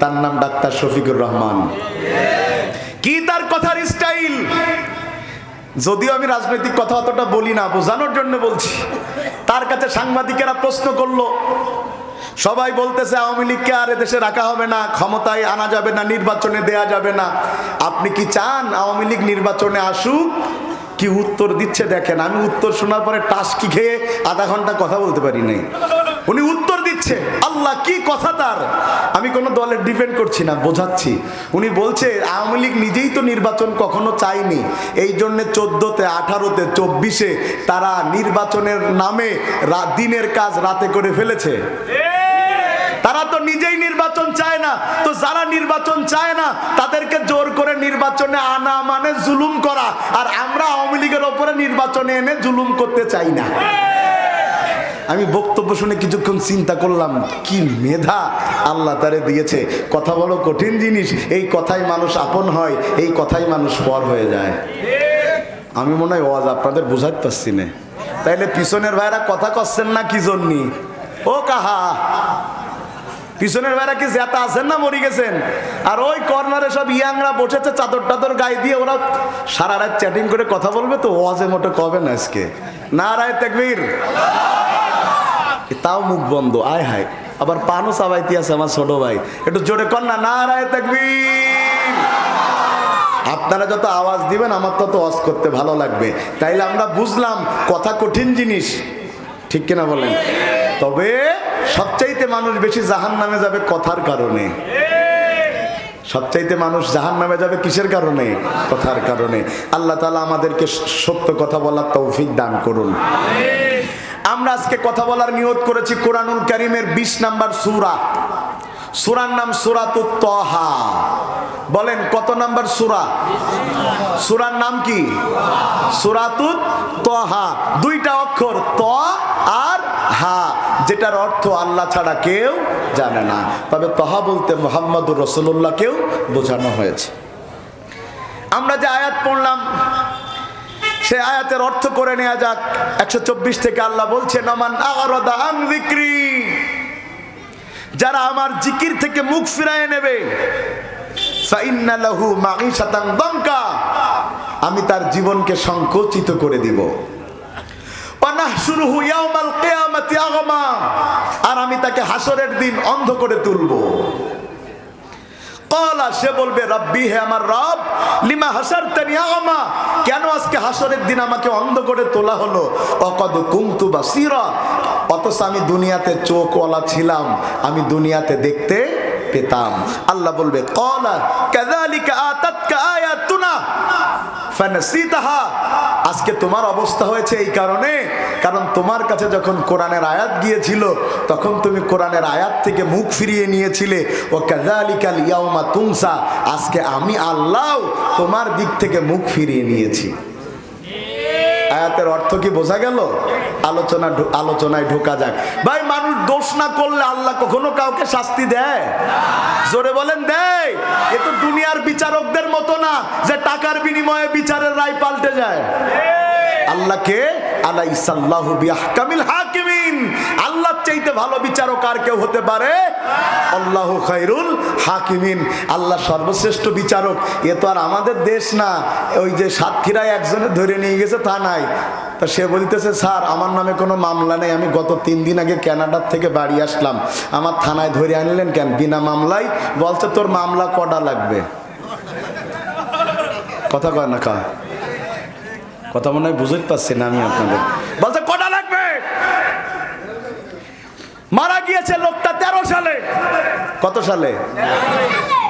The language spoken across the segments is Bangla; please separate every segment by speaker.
Speaker 1: তার নাম ডাক্তার শফিকুর রহমান। কি তার কথার স্টাইল? যদিও আমি রাজনৈতিক কথা অতটা বলি না, বোঝানোর জন্য বলছি। তার কাছে সাংবাদিকেরা প্রশ্ন করল, সবাই বলতেছে, আওয়ামী লীগকে আর এদেশে রাখা হবে না, ক্ষমতায় আনা যাবে না, নির্বাচনে দেয়া যাবে না। আপনি কি চান আওয়ামী লীগ নির্বাচনে আসুক? কি উত্তর দিচ্ছে দেখেন, আমি উত্তর শোনার পরে টাসকি খেয়ে আধা ঘণ্টা কথা বলতে পারি নাই। উনি উত্তর দিচ্ছে আল্লাহ কি কথা তার? আমি কোনো দলের ডিপেন্ড করছি না, বোঝাচ্ছি। উনি বলছে, আওয়ামী লীগ নিজেই তো নির্বাচন কখনো চায়নি। এই জন্যে চোদ্দোতে, আঠারোতে, চব্বিশে তারা নির্বাচনের নামে দিনের কাজ রাতে করে ফেলেছে। তারা তো নিজেই নির্বাচন চায় না। তো যারা নির্বাচন চায় না, তাদেরকে জোর করে নির্বাচনে আনা মানে জুলুম করা। আর আমরা আওয়ামী লীগের ওপরে নির্বাচনে এনে জুলুম করতে চাই না। আমি বক্তব্য শুনে কিছুক্ষণ চিন্তা করলাম, কি মেধা আল্লাহ তারে দিয়েছে। কথা বলো, কঠিন জিনিস, এই কথাই মানুষ আপন হয়, এই কথাই মানুষ পর হয়ে যায়। আমি মনে হয় ওয়াজ আপনাদের বুঝাতে পারছি না। তাইলে পিছনের ভাইরা কথা করছেন না কি জন্যি? ও কাহা? পিছনের ভাইরা কি জেতা আছেন না মরি গেছেন? আর ওই কর্নারে সব ইয়াংরা বসেছে, চাদর টাদর গায়ে দিয়ে ওরা সারা রাত চ্যাটিং করে কথা বলবে তো ওয়াজে মোটে কবে না আজকে? না রায় তেকবীর। তাও মুখ বন্ধ, আয় হায়। আবার পানও চাবাইতে আছে আমার ছোট ভাই। একটু জোরে কর না না রায় তেকবীর। আপনারা যত আওয়াজ দিবেন, আমার তত ওয়াজ করতে ভালো লাগবে। তাইলে আমরা বুঝলাম, কথা কঠিন জিনিস। ঠিক কিনা বলেন? তবে সবচাইতে মানুষ বেশি জাহান নামে যাবে কথার কারণে। সবচাইতে মানুষ জাহান নামে যাবে কিসের কারণে? কথার কারণে। আল্লাহ তালা আমাদেরকে সত্য কথা বলার তৌফিক দান করুন। আমরা আজকে কথা বলার নিয়ত করেছি কোরআনুল করিমের বিশ নাম্বার সুরা। সুরার নাম সুরাতুত তহা। বলেন, কত নাম্বার সুরা? সুরার নাম কি? সুরাতুত তহা। দুইটা অক্ষর, ত আর হা, যেটার অর্থ আল্লাহ ছাড়া কেউ জানে না। তবে তহা বলতে মোহাম্মদুর রসুল্লাহকেও বোঝানো হয়েছে। আমরা যে আয়াত পড়লাম সে আয়াতের অর্থ করে নেওয়া যাক। একশো চব্বিশ থেকে আল্লাহ বলছে নমান বিক্রি যারা আমার জিকির থেকে মুখ ফিরায় নেবে আমি তার জীবনকে সংকোচিত করে দিব। আর আমি তাকে হাসরের দিন অন্ধ করে তুলবো। কলা, সে বলবে, রব্বি, হে আমার রব, লিমা হাসার আমা? কেন আজকে হাসরের দিন আমাকে অন্ধ করে তোলা হলো? অকদ কুমতু বা সিরা অথচ আমি দুনিয়াতে চোখওয়ালা ছিলাম, আমি দুনিয়াতে দেখতে পেতাম। আল্লাহ বলবে, কলা, কাযালিকা আতাতকা আয়াতুনা, ফানাসিতাহা আজকে তোমার অবস্থা হয়েছে এই কারণে। কারণ তোমার কাছে যখন কোরআনের আয়াত গিয়েছিল, তখন তুমি কোরআনের আয়াত থেকে মুখ ফিরিয়ে নিয়েছিলে। ও কাজালিকাল ইয়াউমা তুমসা আজকে আমি আল্লাহ তোমার দিক থেকে মুখ ফিরিয়ে নিয়েছি। আয়াতের অর্থ কি বোঝা গেল? আলোচনা আলোচনায় ঢোকা যাক। ভাই, মানুষ দোষ না করলে আল্লাহ কখনো কাউকে শাস্তি দেয়? জোরে বলেন, দেয়। এ তো দুনিয়ার বিচারকদের মতো না যে টাকার বিনিময়ে বিচারের রায় পাল্টে যায়। আল্লাহকে আলাইসাল্লাহু বিয়াহকামিল হাকিমিন। আল্লাহ চাইতে ভালো বিচারক আর কেউ হতে পারে? আল্লাহু খাইরুল হাকিমিন। আল্লাহ সর্বশ্রেষ্ঠ বিচারক। এ তো আর আমাদের দেশ না। ওই যে সাতক্ষীরায় একজনে ধরে নিয়ে গেছে তা নাই তা সে বলতেছে, স্যার, আমার নামে কোনো মামলা নেই। আমি গত তিন দিন আগে ক্যানাডার থেকে বাড়ি আসলাম। আমার থানায় ধরে আনলেন কেন? বিনা মামলায় বলছে তোর মামলা কটা লাগবে? কথা কয় না কা? কথা মনে হয় বুঝতে পারছি না আমি আপনাদের। বলছে, কটা লাগবে? মারা গিয়েছে লোকটা তেরো সালে। কত সালে?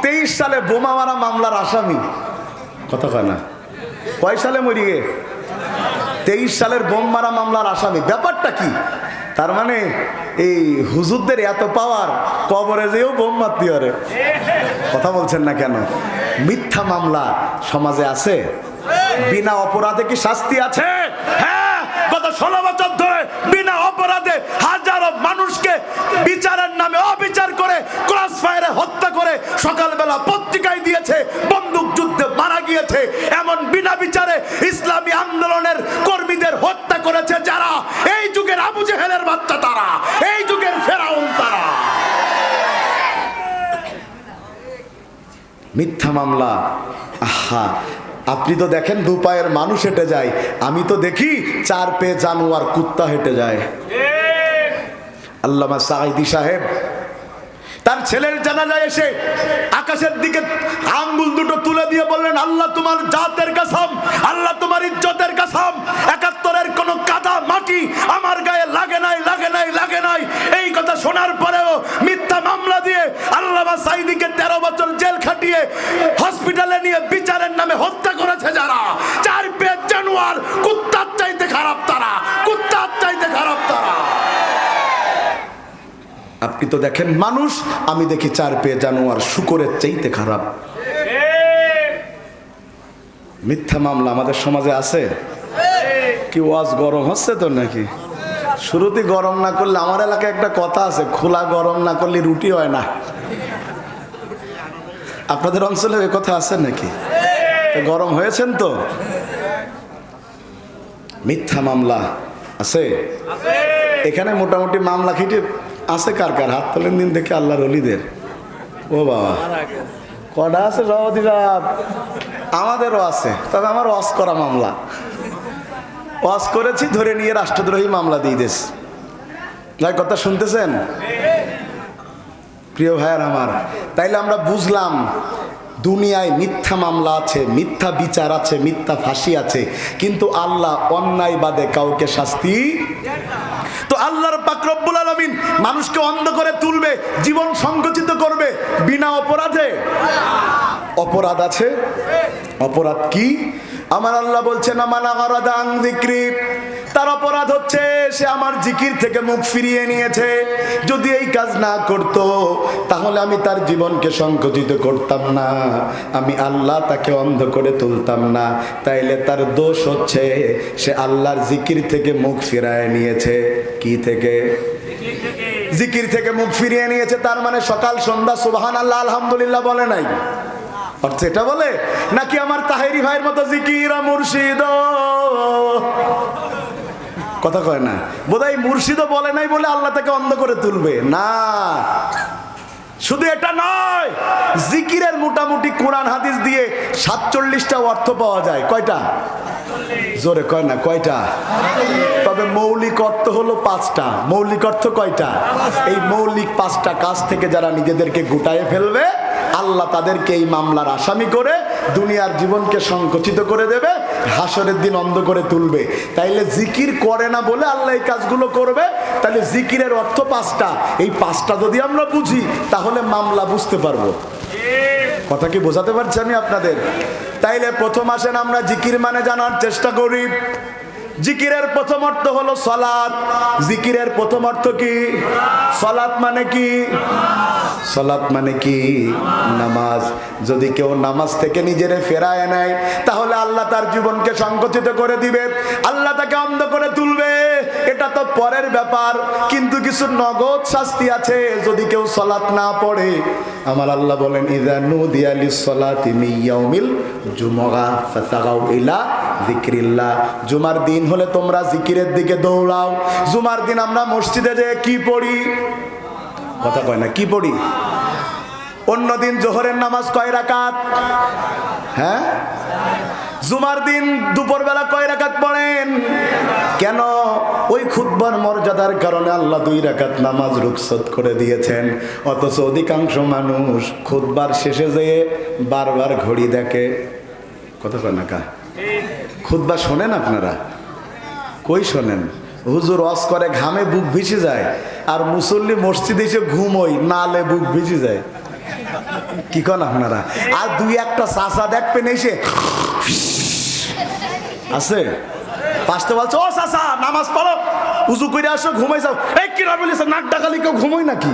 Speaker 1: তেইশ সালে বোমা মারা মামলার আসামি। কথা কয় না। কয় সালে মরি গে তেইশ সালের বোম মারা মামলার আসামি। ব্যাপারটা কি? তার মানে এই হুজুরদের এত পাওয়ার কবরে যেও বোম মারতে পারে। কথা বলছেন না কেন? মিথ্যা মামলা সমাজে আছে? বিনা অপরাধে কি শাস্তি আছে? হ্যাঁ গত বছর ধরে বিনা অপরাধে হাজারো মানুষকে বিচারের নামে অবিচার করে ক্রস ফায়ারে হত্যা করে সকালবেলা পত্রিকায় দিয়েছে বন্দুক যুদ্ধে মারা গিয়েছে। এমন বিনা বিচারে ইসলামী আন্দোলনের কর্মীদের হত্যা করেছে যারা এই যুগের আবু জেহেলের বাচ্চা তারা এই যুগের ফেরাউন তারা মিথ্যা মামলা। আহা, আপনি তো দেখেন দু পায়ের মানুষ হেঁটে যায়। আমি তো দেখি চার পে জানোয়ার কুত্তা হেঁটে যায়। আল্লামা সাইদি সাহেব, তার ছেলের জানাজায় এসে আকাশের দিকে আঙ্গুল দুটো তুলে দিয়ে বললেন, আল্লাহ তোমার জাতের কাসাম, আল্লাহ তোমার ইজ্জতের কাসাম, একাত্তরের কোন কাদা মাটি আমার গায়ে লাগে নাই লাগে নাই লাগে নাই। এই কথা আপনি তো দেখেন মানুষ, আমি দেখি চার পেয়ে জানোয়ার শুকরের চাইতে খারাপ। মিথ্যা মামলা আমাদের সমাজে আছে? কি ওয়াজ গরম হচ্ছে তো নাকি? শুরুতে গরম না করলে, আমার এলাকায় একটা কথা আছে, খোলা গরম না করলে রুটি হয় না। আপনাদের অঞ্চলে এ কথা আছে নাকি? গরম হয়েছেন তো? মিথ্যা মামলা আছে? এখানে মোটামুটি মামলা খিটে আছে কার কার? হাত তোলেন দিন দেখে আল্লাহর অলিদের ও বাবা। কটা আছে সভাপতি সাহেব আমাদেরও আছে, তবে আমার অস করা মামলা। অস করেছি, ধরে নিয়ে রাষ্ট্রদ্রোহী মামলা দিয়ে দিস যাই কথা শুনতেছেন? প্রিয় ভাইয়ার আমার, তাইলে আমরা বুঝলাম, দুনিয়ায় মিথ্যা মামলা আছে, মিথ্যা বিচার আছে, মিথ্যা ফাঁসি আছে, কিন্তু আল্লাহ অন্যায় বাদে কাউকে শাস্তি আল্লাহর পাকরব্বুল আলমিন মানুষকে অন্ধ করে তুলবে, জীবন সংকুচিত করবে বিনা অপরাধে। অপরাধ আছে? অপরাধ কি? আমার আল্লাহ বলছে না মানা যিকরি। তার অপরাধ হচ্ছে, সে আমার জিকির থেকে মুখ ফিরিয়ে নিয়েছে। যদি এই কাজ না করত, তাহলে আমি তার জীবনকে সংকুচিত করতাম না। আমি আল্লাহ তাকে অন্ধ করে তুলতাম না। তাইলে তার দোষ হচ্ছে, সে আল্লাহর জিকির থেকে মুখ ফিরায় নিয়েছে। কি থেকে? জিকির থেকে মুখ ফিরিয়ে নিয়েছে, তার মানে সকাল, সন্ধ্যা সুবাহান আল্লাহ আলহামদুলিল্লাহ বলে নাই। অর্থ এটা বলে? নাকি আমার তাহেরি ভাইয়ের মতো জিকির মুর্শিদ? কথা কয় না। বোধহয় মুর্শিদও বলে নাই বলে আল্লাহ তাকে অন্ধ করে তুলবে। না। শুধু এটা নয়, জিকিরের মোটামুটি কোরআন হাদিস দিয়ে সাতচল্লিশটা অর্থ পাওয়া যায়। কয়টা? জোরে কয় না, কয়টা? তবে মৌলিক অর্থ হলো পাঁচটা। মৌলিক অর্থ কয়টা? এই মৌলিক পাঁচটা কাজ থেকে যারা নিজেদেরকে গুটায়ে ফেলবে, আল্লাহ তাদেরকে এই মামলার আসামি করে দুনিয়ার জীবনকে সংকুচিত করে দেবে, হাসরের দিন অন্ধ করে তুলবে। তাইলে জিকির করে না বলে আল্লাহ এই কাজগুলো করবে তাহলে জিকিরের অর্থ পাঁচটা। এই পাঁচটা যদি আমরা বুঝি, তাহলে মামলা বুঝতে পারব। কথা কি বোঝাতে পারছি আমি আপনাদের? তাইলে প্রথম আসেন আমরা জিকির মানে জানার চেষ্টা করি। জিকিরের প্রথম অর্থ হলো সলাৎ। জিকিরের প্রথম অর্থ কি? সলাৎ মানে কি? সলাৎ মানে কি? নামাজ। যদি কেউ নামাজ থেকে নিজের ফেরায় নেয়, তাহলে আল্লাহ তার জীবনকে সংকুচিত করে দিবে। আল্লাহ তাকে অন্ধ করে তুলবে। তো পরের ব্যাপার, কিন্তু কিছু নগদ শাস্তি আছে, যদি কেউ সলাৎ না পড়ে। আমার আল্লাহ বলেন, ইদা নুদিয়া লিসসালাতি মিন ইয়াউমিল জুমআ ফাতাগাউ ইলা যিকরিল্লাহ। জুমার দিন হলে তোমরা জিকিরের দিকে দৌড়াও। জুমার দিন আমরা মসজিদে যে কি পড়ি? কথা কয় না, কি পড়ি? অন্যদিন জোহরের নামাজ কয় রাকাত? হ্যাঁ? জুমার দিন দুপুরবেলা কয় রাকাত পড়েন? কেন? ওই খুতবার মর্যাদার কারণে আল্লাহ দুই রাকাত নামাজ রুখসত করে দিয়েছেন। অথচ অধিকাংশ মানুষ খুতবার শেষে যেয়ে বারবার ঘড়ি দেখে। কথা কয় না কা? শোনেন আপনারা? কই শোনেন? হুজুর অস করে ঘামে বুক ভিজে যায়, আর মুসল্লি মসজিদে এসে ঘুমোই নালে বুক ভিজে যায়। কি কন আপনারা? আর দুই একটা চাষা দেখবেন এসে আছে? পাঁচটা বলছে ও চাষা নামাজ পড়ো। উজু করে আসো, ঘুমাই যাও। এই কিরা বলেছে নাক ডাকালি কেউ ঘুমোই নাকি?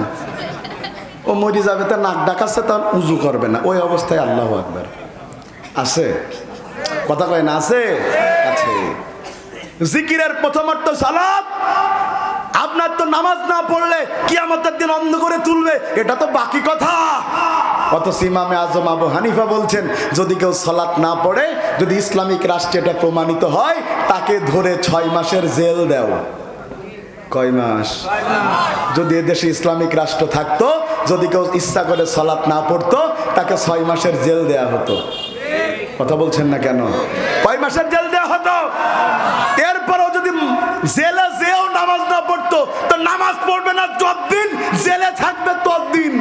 Speaker 1: ও মরি যাবে তা নাক ডাকাচ্ছে তখন উজু করবে না। ওই অবস্থায় আল্লাহ আকবার। আছে? কথা কয় না, আছে? আছে। জিকিরের প্রথম অর্থ সালাত। আপনার তো নামাজ না পড়লে কি আমাদের দিন অন্ধ করে তুলবে, এটা তো বাকি কথা। অত ইমামে আজম আবু হানিফা বলছেন, যদি কেউ সলাৎ না পড়ে, যদি ইসলামিক রাষ্ট্রে এটা প্রমাণিত হয়, তাকে ধরে ছয় মাসের জেল দেও। কয় মাস? যদি এদেশে ইসলামিক রাষ্ট্র থাকতো, যদি কেউ ইচ্ছা করে সলাৎ না পড়তো, তাকে ছয় মাসের জেল দেয়া হতো। কথা বলছেন না কেন? কয় মাসের জেল দেওয়া হতো? এরপরেও যদি জেলে যেও, নামাজ না পড়তো, তো নামাজ পড়বে না যতদিন, জেলে থাকবে ততদিন।